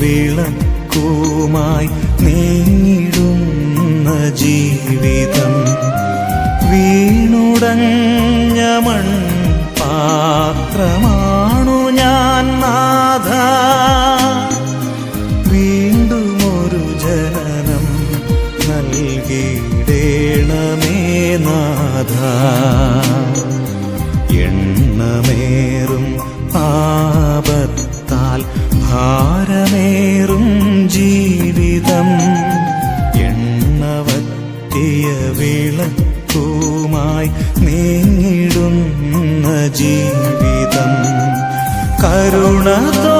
വിളക്കുമായി നീടുന്ന ജീവിതം. വീണുടഞ്ഞ മൺ പാത്രമാണു ഞാൻ നാഥ. വീണ്ടും ഒരു ജനനം നൽകിയിടേണമേ നാഥ. എണ്ണമേറും പാപത്താൽ ഭാരമേറും ജീവിതം എണ്ണവത്തിയ വിളക്കുമായി നീങ്ങിടുന്ന ജീവിതം കരുണ തോ